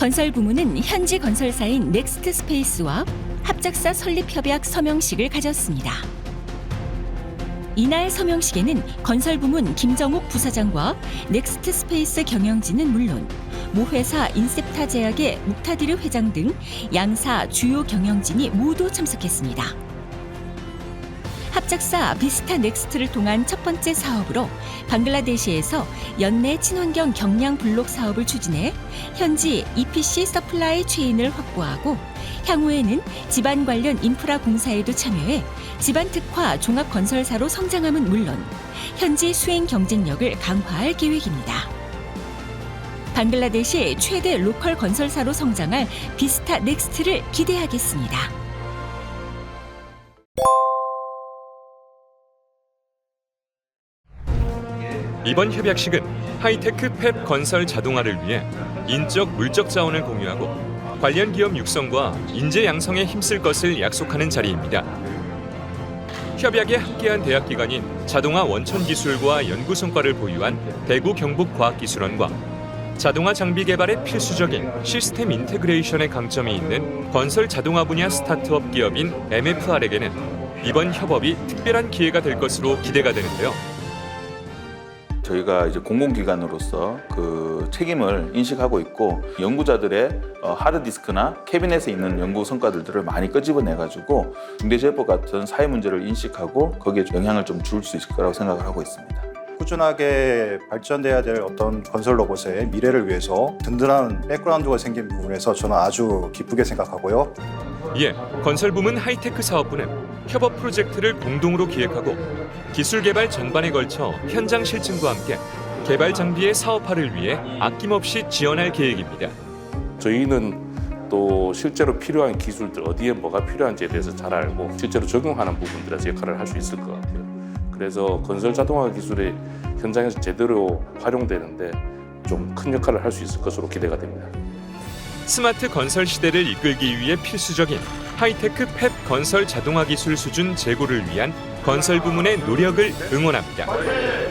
건설 부문은 현지 건설사인 넥스트 스페이스와 합작사 설립 협약 서명식을 가졌습니다. 이날 서명식에는 건설 부문 김정욱 부사장과 넥스트 스페이스 경영진은 물론 모 회사 인셉타 제약의 묵타디르 회장 등 양사 주요 경영진이 모두 참석했습니다. 합작사 비스타 넥스트를 통한 첫 번째 사업으로 방글라데시에서 연내 친환경 경량 블록 사업을 추진해 현지 EPC 서플라이 체인을 확보하고 향후에는 집안 관련 인프라 공사에도 참여해 집안 특화 종합 건설사로 성장함은 물론 현지 수행 경쟁력을 강화할 계획입니다. 방글라데시 최대 로컬 건설사로 성장할 비스타 넥스트를 기대하겠습니다. 이번 협약식은 하이테크 펩 건설 자동화를 위해 인적 물적 자원을 공유하고 관련 기업 육성과 인재 양성에 힘쓸 것을 약속하는 자리입니다. 협약에 함께한 대학 기관인 자동화 원천 기술과 연구 성과를 보유한 대구 경북과학기술원과 자동화 장비 개발에 필수적인 시스템 인테그레이션의 강점이 있는 건설 자동화 분야 스타트업 기업인 MFR에게는 이번 협업이 특별한 기회가 될 것으로 기대가 되는데요. 저희가 이제 공공기관으로서 그 책임을 인식하고 있고 연구자들의 어, 하드디스크나 캐비넷에 있는 연구 성과들을 많이 끄집어내 가지고 중대재해법 같은 사회 문제를 인식하고 거기에 영향을 좀 줄 수 있을 거라고 생각을 하고 있습니다. 꾸준하게 발전돼야 될 어떤 건설 로봇의 미래를 위해서 든든한 백그라운드가 생긴 부분에서 저는 아주 기쁘게 생각하고요. 이에 건설 부문 하이테크 사업부는 협업 프로젝트를 공동으로 기획하고 기술 개발 전반에 걸쳐 현장 실증과 함께 개발 장비의 사업화를 위해 아낌없이 지원할 계획입니다. 저희는 또 실제로 필요한 기술들 어디에 뭐가 필요한지에 대해서 잘 알고 실제로 적용하는 부분들에서 역할을 할 수 있을 것 같아요. 그래서 건설 자동화 기술이 현장에서 제대로 활용되는데 좀 큰 역할을 할 수 있을 것으로 기대가 됩니다. 스마트 건설 시대를 이끌기 위해 필수적인 하이테크 펩 건설 자동화 기술 수준 제고를 위한 건설 부문의 노력을 응원합니다.